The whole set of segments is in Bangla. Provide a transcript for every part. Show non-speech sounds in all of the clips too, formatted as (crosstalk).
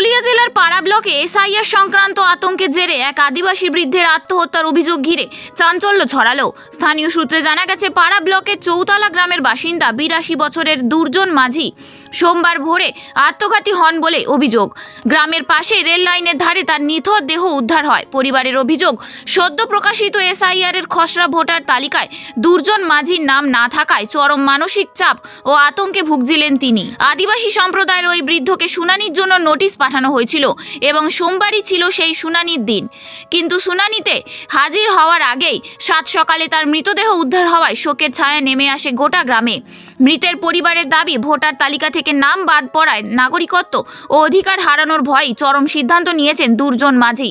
পুরুলিয়া জেলার পাড়া ব্লকে এসআইআর সংক্রান্ত আতঙ্কের জেরে এক আদিবাসী বৃদ্ধের আত্মহত্যার অভিযোগ ঘিরে চাঞ্চল্য ছড়ালো। স্থানীয় সূত্রে জানা গেছে, পাড়া ব্লকের চৌতালা গ্রামের বাসিন্দা বিরাশি বছরের দুর্জন মাঝি সোমবার ভোরে আত্মঘাতী হন বলে অভিযোগ। গ্রামের পাশে রেল লাইনের ধারে তার নিথর দেহ উদ্ধার হয়। পরিবারের অভিযোগ, সদ্য প্রকাশিত এসআইআর এর খসড়া ভোটার তালিকায় দুর্জন মাঝির নাম না থাকায় চরম মানসিক চাপ ও আতঙ্কে ভুগছিলেন তিনি। আদিবাসী সম্প্রদায়ের ওই বৃদ্ধকে শুনানির জন্য নোটিশ পাঠানো হয়েছিল এবং সোমবারই ছিল সেই শুনানির দিন। কিন্তু শুনানিতে হাজির হওয়ার আগেই সাত সকালে তার মৃতদেহ উদ্ধার হওয়ায় শোকের ছায়া নেমে আসে গোটা গ্রামে। মৃতের পরিবারের দাবি, ভোটার তালিকা থেকে নাম বাদ পড়ায় নাগরিকত্ব ও অধিকার হারানোর ভয়ই চরম সিদ্ধান্ত নিয়েছেন দুর্জন মাঝি।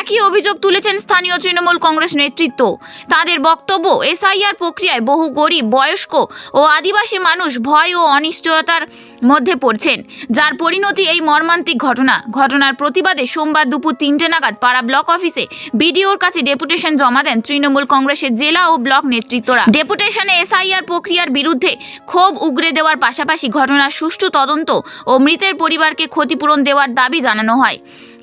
একই অভিযোগ তুলেছেন স্থানীয় তৃণমূল কংগ্রেস নেতৃত্ব। তাদের বক্তব্য, এসআইআর প্রক্রিয়ায় বহু গরিব, বয়স্ক ও আদিবাসী মানুষ ভয় ও অনিশ্চয়তার মধ্যে পড়ছেন, যার পরিণতি এই মর্মান্তিক ঘটনা। ঘটনার প্রতিবাদে সোমবার দুপুর তিনটে নাগাদ পাড়া ব্লক অফিসে বিডিওর কাছে ডেপুটেশন জমা দেন তৃণমূল কংগ্রেসের জেলা ও ব্লক নেতৃত্বরা। ডেপুটেশনে এসআইআর প্রক্রিয়ার বিরুদ্ধে ক্ষোভ উগরে দেওয়ার পাশাপাশি ঘটনার সুষ্ঠু তদন্ত ও মৃতের পরিবারকে ক্ষতিপূরণ দেওয়ার দাবি জানানো হয়।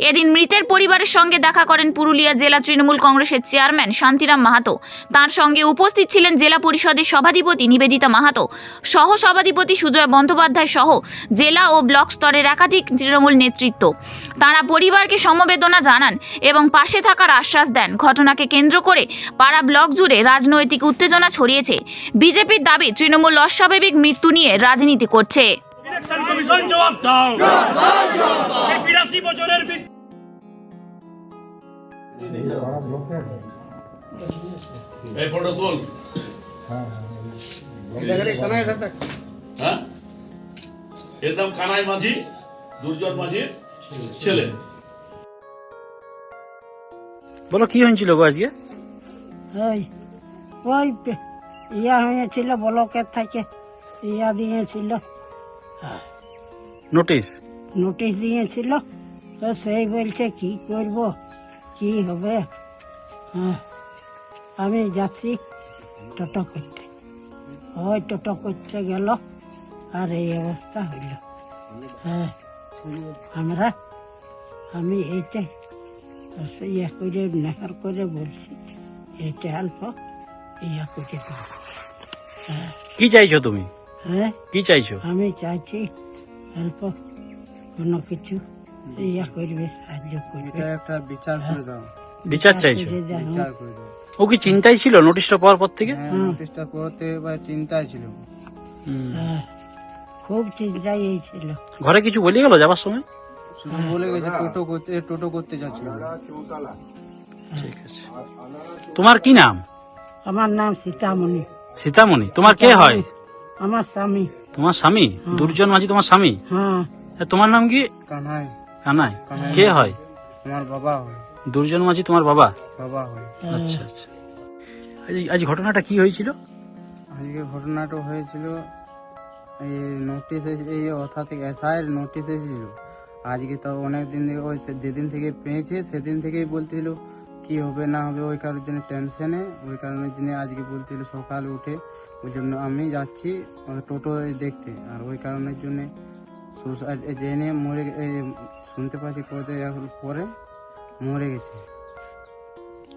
এদিন মৃতের পরিবারের সঙ্গে দেখা করেন পুরুলিয়া জেলা তৃণমূল কংগ্রেসের চেয়ারম্যান শান্তিরাম মাহাতো। তার সঙ্গে উপস্থিত ছিলেন জেলা পরিষদের সভাধিপতি নিবেদিতা মাহাতো। সহ সভাধিপতি সুজয় বন্দ্যোপাধ্যায় সহ জেলা ও ব্লক স্তরের একাধিক তৃণমূল নেতৃত্ব। তারা পরিবারকে সমবেদনা জানান এবং পাশে থাকার আশ্বাস দেন। ঘটনাকে কেন্দ্র করে পাড়া ব্লক জুড়ে রাজনৈতিক উত্তেজনা ছড়িয়েছে। বিজেপির দাবি, তৃণমূল অস্বাভাবিক মৃত্যু নিয়ে রাজনীতি করছে। ইলেকশন কমিশন জবাব দাও। বিরাশি বছরের এই ফটো তোল। হ্যাঁ? এর নাম কানাই মাঝি দুর্জন মাঝির ছেলে। বলো কি হয়েছিল গো আজকে? ওই ওই ইয়া হয়েছিল ব্লকের থেকে ইয়া দিয়েছিল। নোটিশ নোটিশ দিয়েছিল। তো সেই বলছে কি করব? কি হবে? হ্যাঁ। আমি যাচ্ছি টোটো করতে। ওই টোটো করতে গেল। আর এই অবস্থা হইল হ্যাঁ। আমরা আমি এইটা ইয়া করে নেহার করে বলছি এইটা অল্প ইয়া করে দেবো কি চাইছো তুমি? হ্যাঁ? কি চাইছো? আমি চাইছি অল্প কোনো কিছু। ইয়া করবে সাহায্য করবে। একটা বিচার করে দাও। বিচার চাইছো? বিচার করে দাও। ও কি চিন্তাই ছিল নোটিশটা পাওয়ার পর থেকে? হ্যাঁ নোটিশটা পড়তে বা চিন্তায় ছিল। হ্যাঁ, খুব চিন্তায় এই ছিল। ঘরে কিছু বলে গেল যাবার সময়? শুধু বলে গেছে টোটো করতে টোটো করতে যাচ্ছিল। ঠিক আছে। তোমার কি নাম? আমার নাম সীতামণি। সীতামণি। তোমার কে হয়? আমার স্বামী। তোমার স্বামী? দুর্জন মাঝি তোমার স্বামী? হ্যাঁ। তোমার নাম কি? কানাই। কানাই। কে হয়? আমার বাবা হয়। দুর্জন মাঝি তোমার বাবা? বাবা হয়। আচ্ছা আচ্ছা। আজ আজ ঘটনাটা কি হয়েছিল? আজকে ঘটনাটা হয়েছিল এই নোটিশ এই অর্থাৎ এসআইয়ের নোটিশ এসেছিল। আজকে তো অনেক দিন থেকে ওই যেদিন থেকে পেয়েছে সেদিন থেকেই বলছিল কি হবে না হবে ওই কারোর জন্য টেনশনে ওই কারণের জন্য আজকে বলছিল সকাল উঠে ওই জন্য আমি যাচ্ছি ওই টোটো দেখতে। আর ওই কারণের জন্য সুসাইড জেনে মরে শুনতে পাচ্ছি কত এখন পরে মরে গেছে।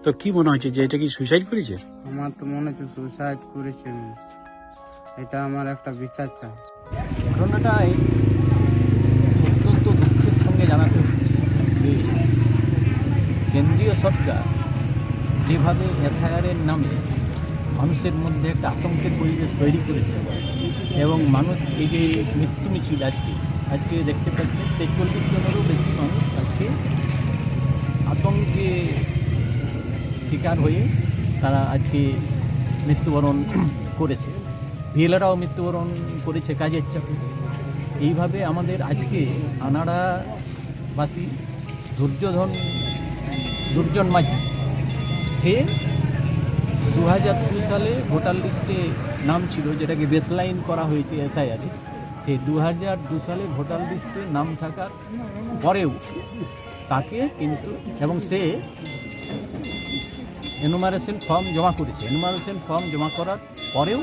তো কি মনে হচ্ছে যে এটা কি সুইসাইড করেছে? আমার তো মনে হচ্ছে সুইসাইড করেছে। এটা আমার একটা বিচার চাই। ঘটনাটাই অত্যন্ত দুঃখের সঙ্গে জানাতে কেন্দ্রীয় সরকার যেভাবে এসআইআরের নামে মানুষের মধ্যে একটা আতঙ্কের পরিবেশ তৈরি করেছে এবং মানুষ এই যে মৃত্যু মিছিল আজকে আজকে দেখতে পাচ্ছেন তেচল্লিশ জনেরও বেশি মানুষ আজকে আতঙ্কে শিকার হয়ে তারা আজকে মৃত্যুবরণ করেছে। ভিএলরাও মৃত্যুবরণ করেছে কাজের চাপে। এইভাবে আমাদের আজকে আনাড়াবাসী, দুর্যোধন দুর্জন মাঝি। সে দু হাজার দুই সালে ভোটার লিস্টে নাম ছিল, যেটাকে বেসলাইন করা হয়েছে এসআইআরে সে দু হাজার দু সালে ভোটার লিস্টে নাম থাকার পরেও তাকে কিন্তু এবং সে এনুমারেশন ফর্ম জমা করেছে। এনুমারেশন ফর্ম জমা করার পরেও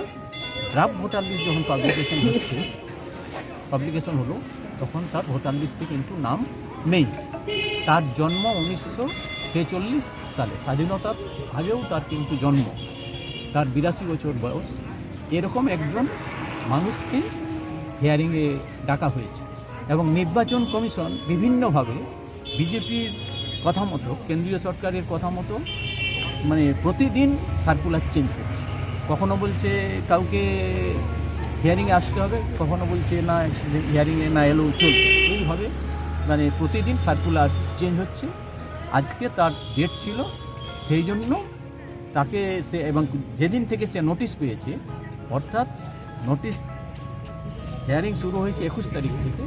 ড্রাফট ভোটার লিস্ট যখন পাবলিকেশন হচ্ছে পাবলিকেশন হলো, তখন তার ভোটার লিস্টে কিন্তু নাম নেই। তার জন্ম উনিশশো ছেচল্লিশ সালে স্বাধীনতার আগেও তার কিন্তু জন্ম। তার বিরাশি বছর বয়স। এরকম একজন মানুষকে হিয়ারিংয়ে ডাকা হয়েছে এবং নির্বাচন কমিশন বিভিন্নভাবে বিজেপির কথা মতো, কেন্দ্রীয় সরকারের কথা মতো মানে প্রতিদিন সার্কুলার চেঞ্জ করছে। কখনো বলছে কাউকে হিয়ারিংয়ে আসতে হবে, কখনো বলছে না হিয়ারিংয়ে না এলেও চলবে। এইভাবে মানে প্রতিদিন সার্কুলার চেঞ্জ হচ্ছে। আজকে তার ডেট ছিল, সেই জন্য তাকে সে এবং যেদিন থেকে সে নোটিশ পেয়েছে, অর্থাৎ নোটিশ হিয়ারিং শুরু হয়েছে একুশ তারিখ থেকে,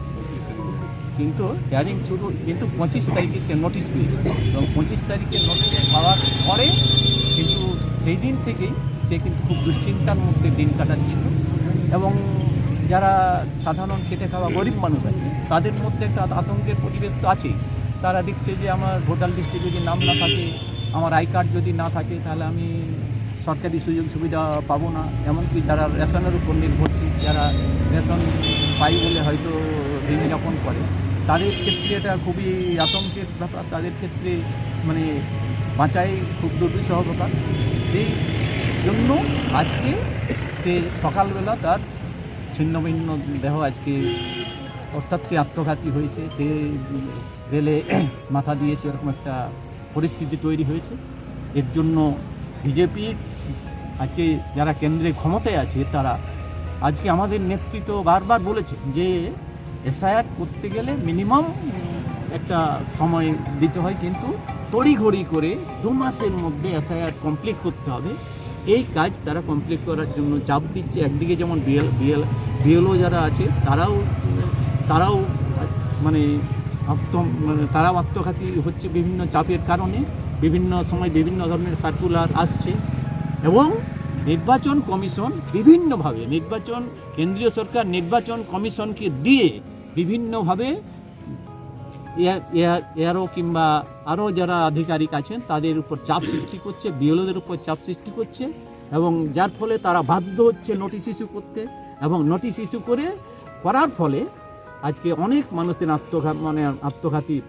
কিন্তু হিয়ারিং শুরু, কিন্তু পঁচিশ তারিখে সে নোটিশ পেয়েছে। এবং পঁচিশ তারিখে নোটিশ পাওয়ার পরে কিন্তু সেই দিন থেকেই সে কিন্তু খুব দুশ্চিন্তার মধ্যে দিন কাটাচ্ছিল। এবং যারা সাধারণ খেটে খাওয়া গরিব মানুষ আছে, তাদের মধ্যে একটা আতঙ্কের পরিবেশ তো আছেই। তারা দেখছে যে আমার ভোটার লিস্টে যদি নাম না থাকে, আমার আই কার্ড যদি না থাকে, তাহলে আমি সরকারি সুযোগ সুবিধা পাবো না। এমনকি যারা রেশনের উপর নির্ভরশীল, যারা রেশন পাই বলে হয়তো জীবনযাপন করে, তাদের ক্ষেত্রে এটা খুবই আতঙ্কের ব্যাপার। তাদের ক্ষেত্রে মানে বাঁচাই খুব দুর্বিষহ ব্যাপার। সেই জন্য আজকে সে সকালবেলা তার ছিন্ন ভিন্ন দেহ আজকে অর্থাৎ সে আত্মঘাতী হয়েছে, সে রেলে (clears throat) মাথা দিয়েছে, এরকম একটা পরিস্থিতি তৈরি হয়েছে। এর জন্য বিজেপির আজকে যারা কেন্দ্রে ক্ষমতায় আছে, তারা আজকে আমাদের নেতৃত্ব বারবার বলেছে যে এসআইআর করতে গেলে মিনিমাম একটা সময় দিতে হয়, কিন্তু তড়িঘড়ি করে দু মাসের মধ্যে এসআইআর কমপ্লিট করতে হবে। এই কাজ তারা কমপ্লিট করার জন্য চাপ দিচ্ছে। একদিকে যেমন বিএল বিএল, বিএলও যারা আছে, তারাও তারাও মানে আত্ম মানে তারাও আত্মঘাতী হচ্ছে বিভিন্ন চাপের কারণে। বিভিন্ন সময় বিভিন্ন ধরনের সার্কুলার আসছে। এবং নির্বাচন কমিশন বিভিন্নভাবে, নির্বাচন, কেন্দ্রীয় সরকার নির্বাচন কমিশনকে দিয়ে বিভিন্নভাবে এয়ারও কিংবা আরও যারা আধিকারিক আছেন, তাদের উপর চাপ সৃষ্টি করছে, বিএলওদের উপর চাপ সৃষ্টি করছে। এবং যার ফলে তারা বাধ্য হচ্ছে নোটিশ ইস্যু করতে। এবং নোটিশ ইস্যু করে, করার ফলে আজকে অনেক মানুষের আত্মঘাত মানে আত্মঘাতী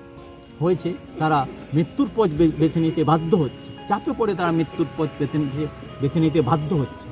হয়েছে। তারা মৃত্যুর পথ বেছে নিতে বাধ্য হচ্ছে। চাপে পড়ে তারা মৃত্যুর পথ বেছে নিতে বেছে নিতে বাধ্য হচ্ছে।